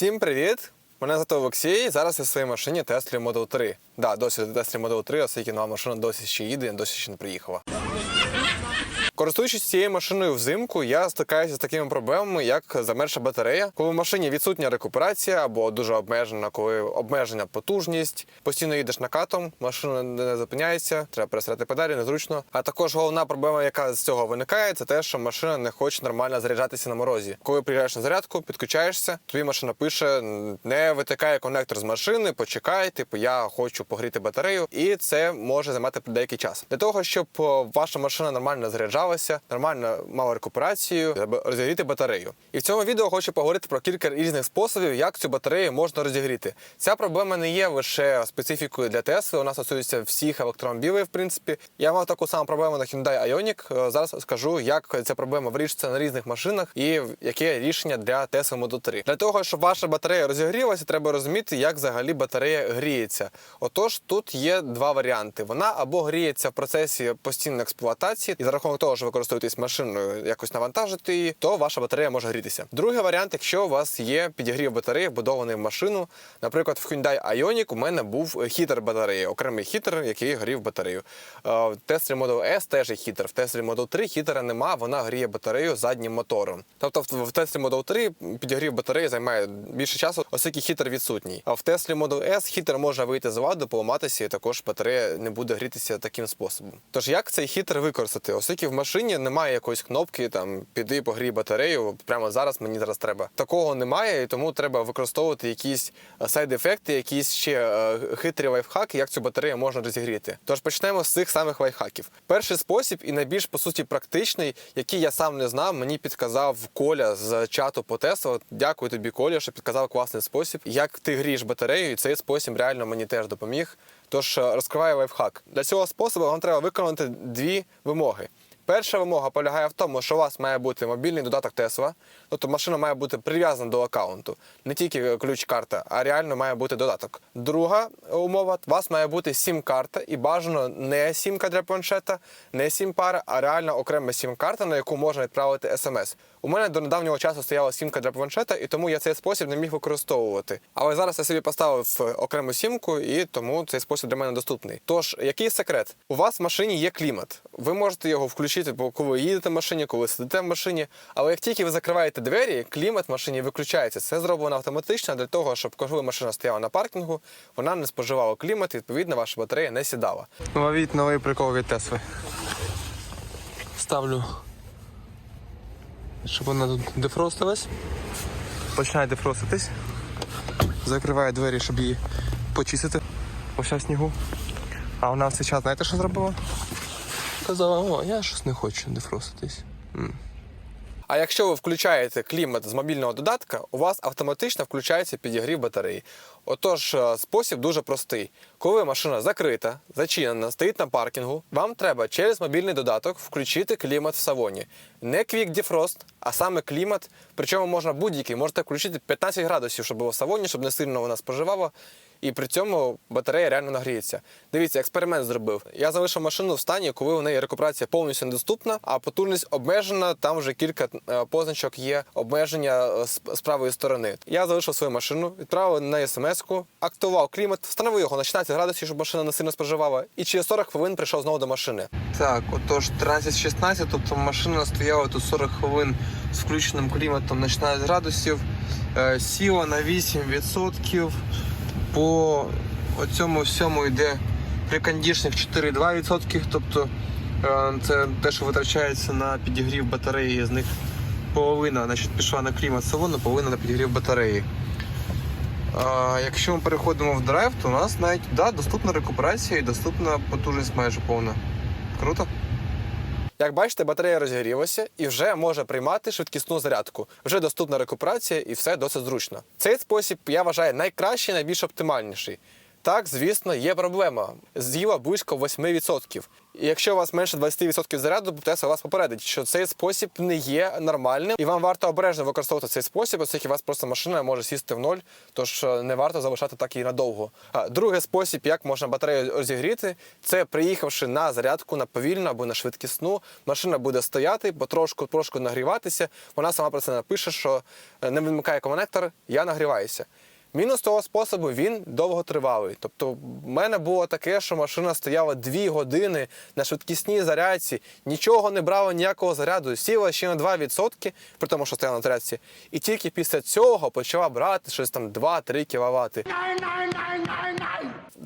Всім привіт! Мене звати Олексій. Зараз я в своїй машині Tesla Model 3. Да, досі Tesla Model 3, оскільки нова машина досі ще їде, досі ще не приїхала. Користуючись цією машиною взимку, я стикаюся з такими проблемами, як замерша батарея, коли в машині відсутня рекуперація або дуже обмежена, коли обмежена потужність, постійно їдеш накатом, машина не зупиняється, треба пересирати педалі, незручно. А також головна проблема, яка з цього виникає, це те, що машина не хоче нормально заряджатися на морозі. Коли приїжджаєш на зарядку, підключаєшся, тобі машина пише: не витикає конектор з машини, почекай, типу я хочу погріти батарею, і це може займати деякий час. Для того, щоб ваша машина нормально заряджалася, нормально мала рекуперацію, треба розігріти батарею. І в цьому відео хочу поговорити про кілька різних способів, як цю батарею можна розігріти. Ця проблема не є лише специфікою для Тесли, вона стосується всіх електромобілів, в принципі. Я мав таку саму проблему на Hyundai Ioniq. Е, Зараз скажу, як ця проблема вирішується на різних машинах і яке рішення для Tesla Model 3. Для того, щоб ваша батарея розігрілася, треба розуміти, як взагалі батарея гріється. Отож, тут є два варіанти: вона або гріється в процесі постійної експлуатації, і за рахунок того, що ви користуєтесь машиною, якось навантажити її, то ваша батарея може грітися. Другий варіант, якщо у вас є підігрів батареї, вбудований в машину. Наприклад, в Hyundai Ioniq у мене був хітер батареї, окремий хітер, який грів батарею. Е, В Tesla Model S теж є хітер. В Tesla Model 3 хітера нема, вона гріє батарею заднім мотором. Тобто в Tesla Model 3 підігрів батареї займає більше часу, оскільки хітер відсутній. А в Tesla Model S хітер може вийти з ладу, поламатися, і також батарея не буде грітися таким способом. Тож як цей хітер використати? Оскільки в машині немає якоїсь кнопки, там піди погрій батарею. Прямо зараз мені зараз треба. Такого немає, і тому треба використовувати якісь е, сайд-ефекти, якісь ще е, хитрі лайфхаки, як цю батарею можна розігріти. Тож почнемо з цих самих лайфхаків. Перший спосіб і найбільш по суті практичний, який я сам не знав, мені підказав Коля з чату по Tesla. Дякую тобі, Коля, що підказав класний спосіб, як ти грієш батарею, і цей спосіб реально мені теж допоміг. Тож е, розкриваю лайфхак. Для цього способу вам треба виконати дві вимоги. Перша вимога полягає в тому, що у вас має бути мобільний додаток Tesla, тобто машина має бути прив'язана до аккаунту, не тільки ключ-карта, а реально має бути додаток. Друга умова у вас має бути сім-карта, і бажано не сімка для планшета, не сім-пара, а реально окрема сім-карта, на яку можна відправити смс. У мене до недавнього часу стояла сімка для планшета, і тому я цей спосіб не міг використовувати. Але зараз я собі поставив окрему сімку, і тому цей спосіб для мене доступний. Тож, який секрет? У вас в машині є клімат. Ви можете його включити, бо коли ви їдете в машині, коли сидите в машині. Але як тільки ви закриваєте двері, клімат в машині виключається. Це зроблено автоматично для того, щоб коли машина стояла на паркінгу, вона не споживала клімат, і відповідно ваша батарея не сідала. Ловіть новий прикол від Тесли. Ставлю щоб вона тут дефростилась. Починає дефроститись. Закриваю двері, щоб її почистити. Ось в снігу. А вона в цей час, знаєте, що зробила? Казала, о, я щось не хочу дефроститись. А якщо ви включаєте клімат з мобільного додатка, у вас автоматично включається підігрів батареї. Отож, е, спосіб дуже простий. Коли машина закрита, зачинена, стоїть на паркінгу, вам треба через мобільний додаток включити клімат в салоні. Не Quick Defrost, а саме клімат. Причому можна будь-який, можете включити 15 градусів, щоб було в салоні, щоб не сильно вона споживала. І при цьому батарея реально нагріється. Дивіться, експеримент зробив. Я залишив машину в стані, коли у неї рекуперація повністю недоступна, а потужність обмежена. Там вже кілька е, позначок є обмеження е, з правої сторони. Я залишив свою машину, відправив на смс-ку, актував клімат, встановив його на 16 градусів, щоб машина не сильно споживала. І через 40 хвилин прийшов знову до машини. Так, отож 13-16, тобто машина стояла тут 40 хвилин з включеним кліматом на 16 градусів, е, сіла на 8%. По цьому всьому йде прикондішник 4,2%, тобто е, це те, що витрачається на підігрів батареї, з них половина значить, пішла на клімат салону, половина на підігрів батареї. Якщо ми переходимо в драйв, то у нас навіть да, доступна рекуперація і доступна потужність майже повна. Круто? Як бачите, батарея розігрілася і вже може приймати швидкісну зарядку. Вже доступна рекуперація і все досить зручно. Цей спосіб я вважаю найкращий, найбільш оптимальніший. Так, звісно, є проблема. З'їла близько 8%. І якщо у вас менше 20% заряду, Тесла вас попередить, що цей спосіб не є нормальним, і вам варто обережно використовувати цей спосіб, оскільки вас просто машина може сісти в ноль, тож е, не варто залишати так її надовго. А другий спосіб, як можна батарею розігріти, це приїхавши на зарядку на повільну або на швидкісну, машина буде стояти, потрошку трошку нагріватися. Вона сама про це напише, що е, не вимикає конектор, я нагріваюся. Мінус того способу він довготривалий. Тобто, в мене було таке, що машина стояла дві години на швидкісній зарядці, нічого не брала ніякого заряду, сіла ще на 2%, при тому, що стояла на зарядці, і тільки після цього почала брати щось там 2-3 кВт.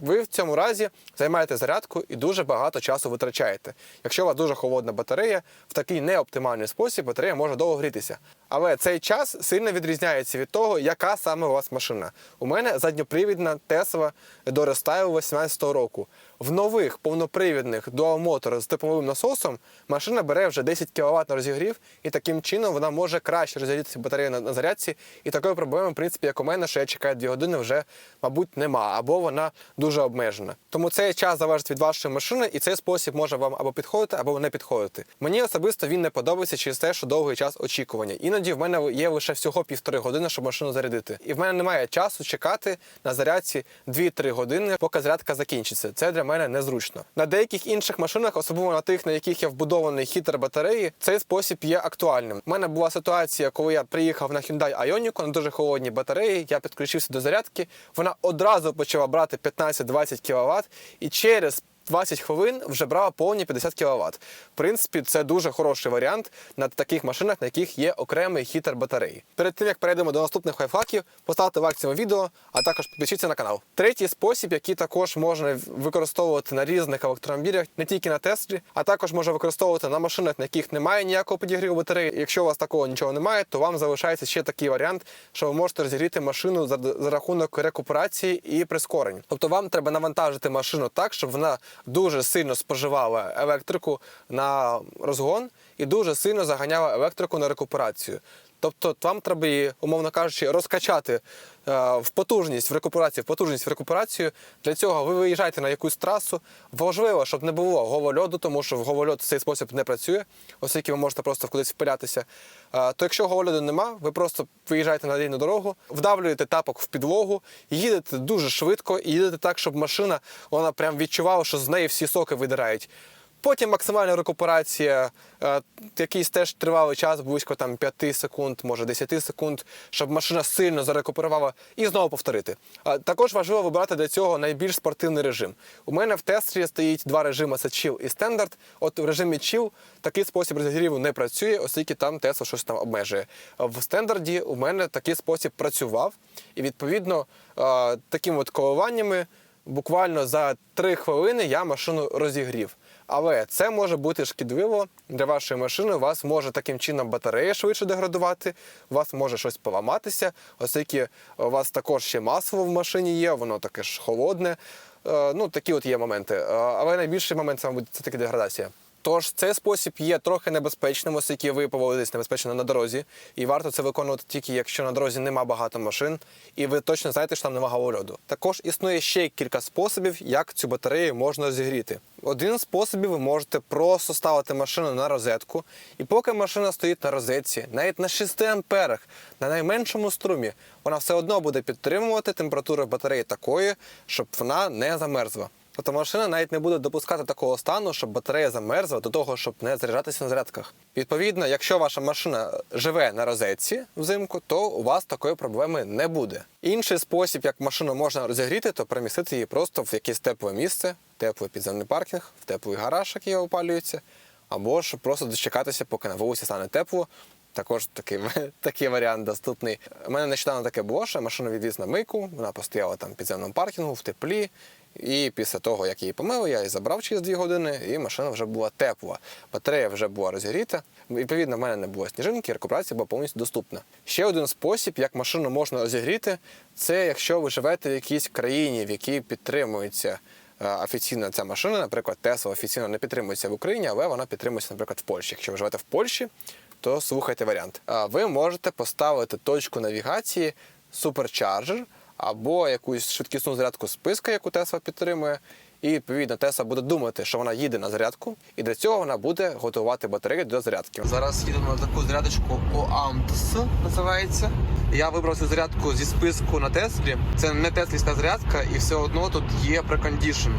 Ви в цьому разі займаєте зарядку і дуже багато часу витрачаєте. Якщо у вас дуже холодна батарея, в такий неоптимальний спосіб батарея може довго грітися. Але цей час сильно відрізняється від того, яка саме у вас машина. У мене задньопривідна Tesla до рестайлу 18 року. В нових повнопривідних Motor з тепловим насосом машина бере вже 10 кВт на розігрів, і таким чином вона може краще розрядитися батарею на, на зарядці. І такої проблеми, в принципі, як у мене, що я чекаю 2 години, вже, мабуть, нема, або вона дуже обмежена. Тому цей час залежить від вашої машини, і цей спосіб може вам або підходити, або не підходити. Мені особисто він не подобається через те, що довгий час очікування. Іноді в мене є лише всього півтори години, щоб машину зарядити. І в мене немає часу чекати на зарядці 2-3 години, поки зарядка закінчиться. Це для мене незручно. На деяких інших машинах, особливо на тих, на яких є вбудований хітер батареї, цей спосіб є актуальним. У мене була ситуація, коли я приїхав на Hyundai Ioniq на дуже холодній батареї. Я підключився до зарядки. Вона одразу почала брати 15-20 кВт, і через 20 хвилин вже брала повні 50 кВт. В принципі, це дуже хороший варіант на таких машинах, на яких є окремий хітер батареї. Перед тим як перейдемо до наступних лайфхаків, поставте лайк цьому відео, а також підпишіться на канал. Третій спосіб, який також можна використовувати на різних електромобілях, не тільки на Теслі, а також можна використовувати на машинах, на яких немає ніякого підігріву батареї. Якщо у вас такого нічого немає, то вам залишається ще такий варіант, що ви можете розігріти машину за, рахунок рекуперації і прискорень. Тобто вам треба навантажити машину так, щоб вона дуже сильно споживала електрику на розгон і дуже сильно заганяла електрику на рекуперацію. Тобто вам треба її, умовно кажучи, розкачати е, в потужність в рекуперацію, в потужність в рекуперацію. Для цього ви виїжджаєте на якусь трасу. Важливо, щоб не було голольоду, тому що в голольод цей спосіб не працює, оскільки ви можете просто кудись впилятися. Е, то якщо голольоду нема, ви просто виїжджаєте на рівну дорогу, вдавлюєте тапок в підлогу, їдете дуже швидко і їдете так, щоб машина вона прям відчувала, що з неї всі соки видирають. Потім максимальна рекуперація, е, якийсь теж тривалий час, близько там 5 секунд, може 10 секунд, щоб машина сильно зарекуперувала і знову повторити. Також важливо вибрати для цього найбільш спортивний режим. У мене в Теслі стоїть два режими це Chill і Standard. От в режимі Chill такий спосіб розігріву не працює, оскільки там Tesla щось там обмежує. В стандарді у мене такий спосіб працював, і відповідно е, такими от коливаннями буквально за 3 хвилини я машину розігрів. Але це може бути шкідливо для вашої машини. У вас може таким чином батарея швидше деградувати, у вас може щось поламатися, оскільки у вас також ще масло в машині є, воно таке ж холодне. Е, Ну, такі от є моменти. Е, Але найбільший момент це, мабуть, це таки деградація. Тож цей спосіб є трохи небезпечним, оскільки ви поводитесь небезпечно на дорозі, і варто це виконувати тільки якщо на дорозі нема багато машин, і ви точно знаєте, що там нема голольоду. Також існує ще кілька способів, як цю батарею можна розігріти. Один з способів ви можете просто ставити машину на розетку, і поки машина стоїть на розетці, навіть на 6 амперах, на найменшому струмі, вона все одно буде підтримувати температуру батареї такою, щоб вона не замерзла. Тобто машина навіть не буде допускати такого стану, щоб батарея замерзла до того, щоб не заряджатися на зарядках. Відповідно, якщо ваша машина живе на розетці взимку, то у вас такої проблеми не буде. Інший спосіб, як машину можна розігріти, то перемістити її просто в якесь тепле місце, теплий підземний паркінг, в теплий гараж, який опалюється, або ж просто дочекатися, поки на вулиці стане тепло. Також такий, такий варіант доступний. У мене нещодавно таке було, що машину відвіз на мийку, вона постояла там в підземному паркінгу в теплі. І після того, як її помив, я її забрав через 2 години, і машина вже була тепла. Батарея вже була розігріта. Відповідно, в мене не було сніжинки, рекуперація була повністю доступна. Ще один спосіб, як машину можна розігріти, це якщо ви живете в якійсь країні, в якій підтримується е, офіційно ця машина, наприклад, Tesla офіційно не підтримується в Україні, але вона підтримується, наприклад, в Польщі. Якщо ви живете в Польщі, то слухайте варіант. Ви можете поставити точку навігації Supercharger або якусь швидкісну зарядку списка, яку Тесла підтримує. І відповідно Тесла буде думати, що вона їде на зарядку, і для цього вона буде готувати батарею до зарядки. Зараз їдемо на таку зарядочку OAMTS називається. Я вибрав цю зарядку зі списку на Теслі. Це не теслівська зарядка, і все одно тут є прекондішн.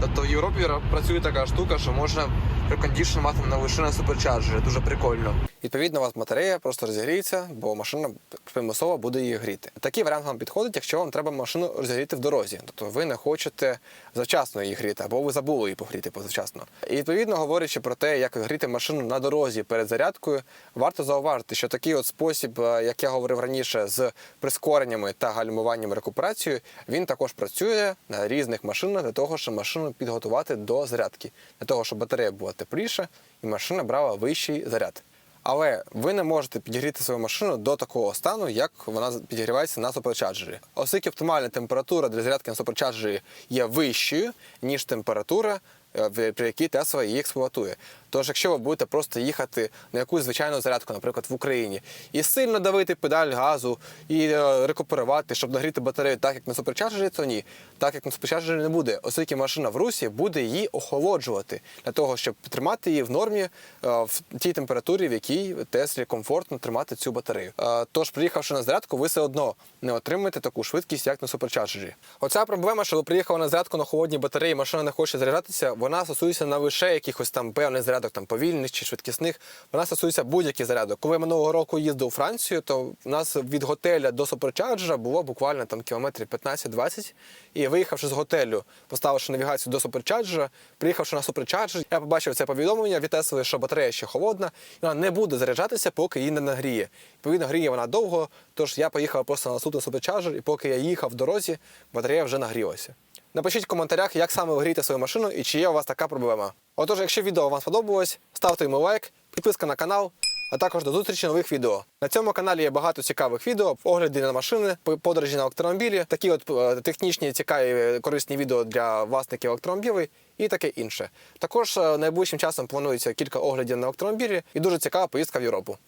Тобто в Європі працює така штука, що можна прекондішн мати на лише на суперчарджері. Дуже прикольно. Відповідно, у вас батарея просто розігріється, бо машина примусово буде її гріти. Такий варіант вам підходить, якщо вам треба машину розігріти в дорозі. Тобто ви не хочете завчасно її гріти, або ви забули її погріти позавчасно. І відповідно, говорячи про те, як гріти машину на дорозі перед зарядкою, варто зауважити, що такий от спосіб, е, як я говорив раніше, з прискореннями та гальмуванням рекуперацією, він також працює на різних машинах для того, щоб машину підготувати до зарядки, для того, щоб батарея була тепліша і машина брала вищий заряд. Але ви не можете підігріти свою машину до такого стану, як вона підігрівається на суперчарджері. Оскільки оптимальна температура для зарядки на суперчарджері є вищою, ніж температура, е, при якій Тесла її експлуатує. Тож, якщо ви будете просто їхати на якусь звичайну зарядку, наприклад, в Україні, і сильно давити педаль газу і е, рекуперувати, щоб нагріти батарею так, як на суперчарджері, то ні. Так як на суперчарджері не буде, оскільки машина в русі буде її охолоджувати для того, щоб тримати її в нормі е, в тій температурі, в якій Теслі комфортно тримати цю батарею. Е, Тож, приїхавши на зарядку, ви все одно не отримаєте таку швидкість, як на суперчарджері. Оця проблема, що ви приїхали на зарядку на холодній батареї, машина не хоче заряджатися, вона стосується не лише якихось там певних зарядок, там повільних чи швидкісних. Вона стосується будь-яких зарядок. Коли минулого року їздив у Францію, то в нас від готеля до суперчарджера було буквально там кілометрів 15-20. І виїхавши з готелю, поставивши навігацію до суперчарджера, приїхавши на суперчарджер, я побачив це повідомлення від Тесли, що батарея ще холодна, і вона не буде заряджатися, поки її не нагріє. Відповідно, гріє вона довго, тож я поїхав просто на наступний суперчарджер, і поки я їхав в дорозі, батарея вже нагрілася. Напишіть в коментарях, як саме ви грієте свою машину і чи є у вас така проблема. Отож, якщо відео вам сподобалось, ставте йому лайк, підписка на канал, а також до зустрічі нових відео. На цьому каналі є багато цікавих відео, огляди на машини, подорожі на електромобілі, такі от е, технічні, цікаві, е, корисні відео для власників електромобілів і таке інше. Також е, найближчим часом планується кілька оглядів на електромобілі і дуже цікава поїздка в Європу.